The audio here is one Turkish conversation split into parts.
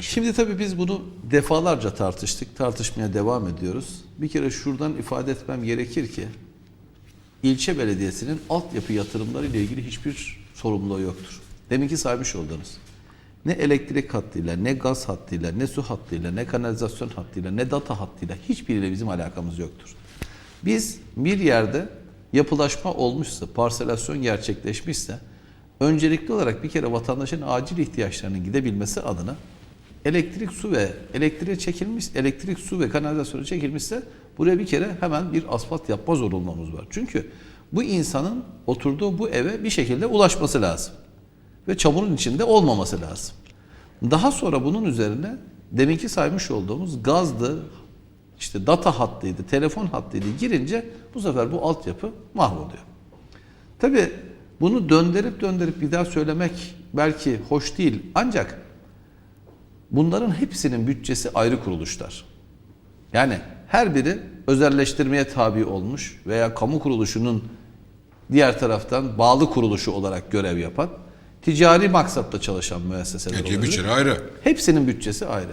Şimdi tabii biz bunu defalarca tartıştık, tartışmaya devam ediyoruz. Bir kere şuradan ifade etmem gerekir ki ilçe belediyesinin altyapı yatırımları ile ilgili hiçbir sorumluluğu yoktur. Deminki saymış oldunuz. Ne elektrik hattıyla, ne gaz hattıyla, ne su hattıyla, ne kanalizasyon hattıyla, ne data hattıyla hiçbiriyle bizim alakamız yoktur. Biz bir yerde yapılaşma olmuşsa, parselasyon gerçekleşmişse öncelikli olarak bir kere vatandaşın acil ihtiyaçlarının gidebilmesi adına elektrik, su ve elektriğe çekilmiş, elektrik, su ve kanalizasyona çekilmişse buraya bir kere hemen bir asfalt yapma zorunluluğumuz var. Çünkü bu insanın oturduğu bu eve bir şekilde ulaşması lazım. Ve çamurun içinde olmaması lazım. Daha sonra bunun üzerine deminki saymış olduğumuz gazdı, işte data hattıydı, telefon hattıydı girince bu sefer bu altyapı mahvoluyor. Tabii bunu döndürüp döndürüp bir daha söylemek belki hoş değil ancak bunların hepsinin bütçesi ayrı kuruluşlar. Yani her biri özelleştirmeye tabi olmuş veya kamu kuruluşunun diğer taraftan bağlı kuruluşu olarak görev yapan ticari maksatla çalışan müesseseler Ece olabilir. bütçeleri ayrı. Hepsinin bütçesi ayrı.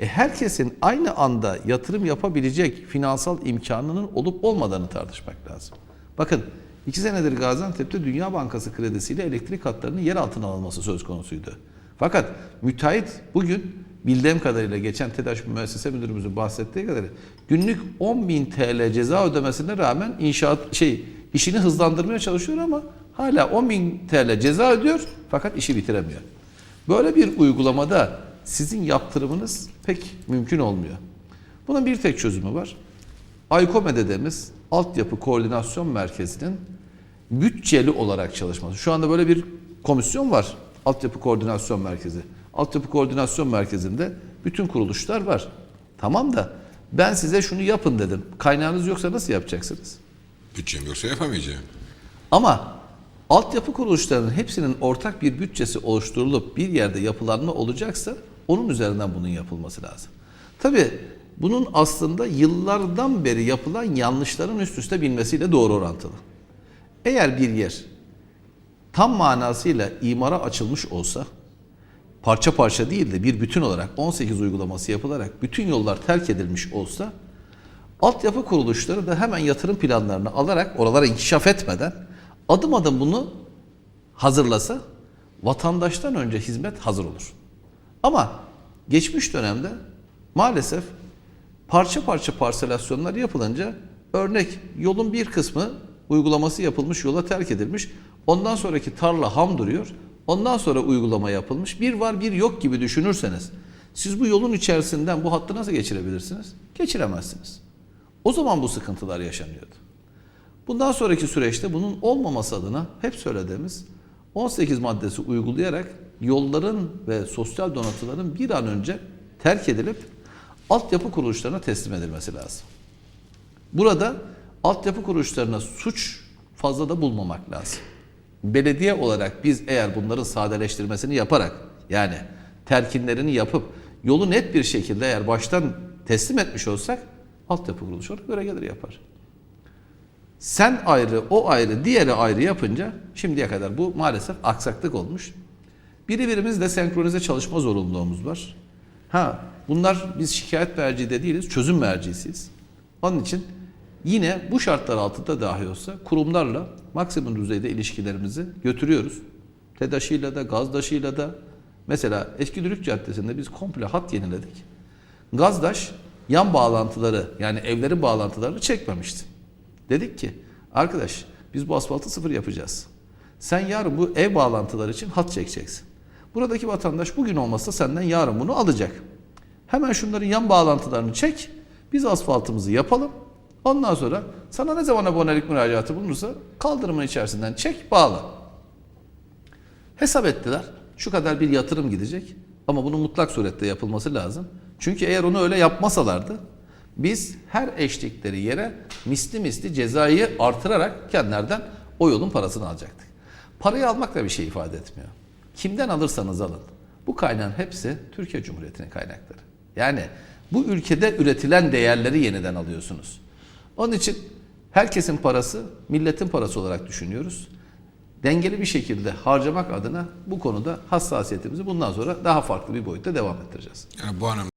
E herkesin aynı anda yatırım yapabilecek finansal imkanının olup olmadığını tartışmak lazım. Bakın iki senedir Gaziantep'te Dünya Bankası kredisiyle elektrik hatlarının yer altına alınması söz konusuydu. Fakat müteahhit bugün bildiğim kadarıyla geçen TEDAŞ müessese müdürümüzün bahsettiği kadarıyla günlük 10.000 TL ceza ödemesine rağmen inşaat şey işini hızlandırmaya çalışıyor ama hala 10.000 TL ceza ödüyor fakat işi bitiremiyor. Böyle bir uygulamada sizin yaptırımınız pek mümkün olmuyor. Bunun bir tek çözümü var. AYKOME dediğimiz Altyapı Koordinasyon Merkezi'nin bütçeli olarak çalışması. Şu anda böyle bir komisyon var. Altyapı Koordinasyon Merkezi. Altyapı Koordinasyon Merkezi'nde bütün kuruluşlar var. Tamam da ben size şunu yapın dedim. Kaynağınız yoksa nasıl yapacaksınız? Bütçem yoksa yapamayacağım. Ama altyapı kuruluşlarının hepsinin ortak bir bütçesi oluşturulup bir yerde yapılanma olacaksa onun üzerinden bunun yapılması lazım. Tabii bunun aslında yıllardan beri yapılan yanlışların üst üste binmesiyle doğru orantılı. Eğer bir yer tam manasıyla imara açılmış olsa parça parça değil de bir bütün olarak 18 uygulaması yapılarak bütün yollar terk edilmiş olsa altyapı kuruluşları da hemen yatırım planlarını alarak oralara inkişaf etmeden adım adım bunu hazırlasa vatandaştan önce hizmet hazır olur. Ama geçmiş dönemde maalesef parça parça parselasyonlar yapılınca örnek yolun bir kısmı uygulaması yapılmış yola terk edilmiş. Ondan sonraki tarla ham duruyor. Ondan sonra uygulama yapılmış. Bir var bir yok gibi düşünürseniz siz bu yolun içerisinden bu hattı nasıl geçirebilirsiniz? Geçiremezsiniz. O zaman bu sıkıntılar yaşanıyordu. Bundan sonraki süreçte bunun olmaması adına hep söylediğimiz 18 maddesi uygulayarak yolların ve sosyal donatıların bir an önce terk edilip altyapı kuruluşlarına teslim edilmesi lazım. Burada altyapı kuruluşlarına suç fazla da bulmamak lazım. Belediye olarak biz eğer bunların sadeleştirmesini yaparak yani terkinlerini yapıp yolu net bir şekilde eğer baştan teslim etmiş olsak altyapı kuruluşu ona göre gelir yapar. Sen ayrı, o ayrı, diğeri ayrı yapınca şimdiye kadar bu maalesef aksaklık olmuş. Birbirimizle senkronize çalışma zorunluluğumuz var. Ha, bunlar biz şikayet merci de değiliz, çözüm mercisiyiz. Onun için yine bu şartlar altında dahi olsa kurumlarla maksimum düzeyde ilişkilerimizi götürüyoruz. TEDAŞ'ıyla da, GAZDAŞ'ıyla da. Mesela Eskidürük Caddesi'nde biz komple hat yeniledik. Gazdaş yan bağlantıları yani evlerin bağlantılarını çekmemişti. Dedik ki arkadaş biz bu asfaltı sıfır yapacağız. Sen yarın bu ev bağlantıları için hat çekeceksin. Buradaki vatandaş bugün olmazsa senden yarın bunu alacak. Hemen şunların yan bağlantılarını çek. Biz asfaltımızı yapalım. Ondan sonra sana ne zaman abonelik müracaatı bulunursa kaldırımın içerisinden çek bağla. Hesap ettiler. Şu kadar bir yatırım gidecek ama bunun mutlak surette yapılması lazım. Çünkü eğer onu öyle yapmasalardı biz her eşlikleri yere misli misli cezayı artırarak kendilerden o yolun parasını alacaktık. Parayı almak da bir şey ifade etmiyor. Kimden alırsanız alın. Bu kaynağın hepsi Türkiye Cumhuriyeti'nin kaynakları. Yani bu ülkede üretilen değerleri yeniden alıyorsunuz. Onun için herkesin parası milletin parası olarak düşünüyoruz. dengeli bir şekilde harcamak adına bu konuda hassasiyetimizi bundan sonra daha farklı bir boyutta devam ettireceğiz. Yani bu anlamda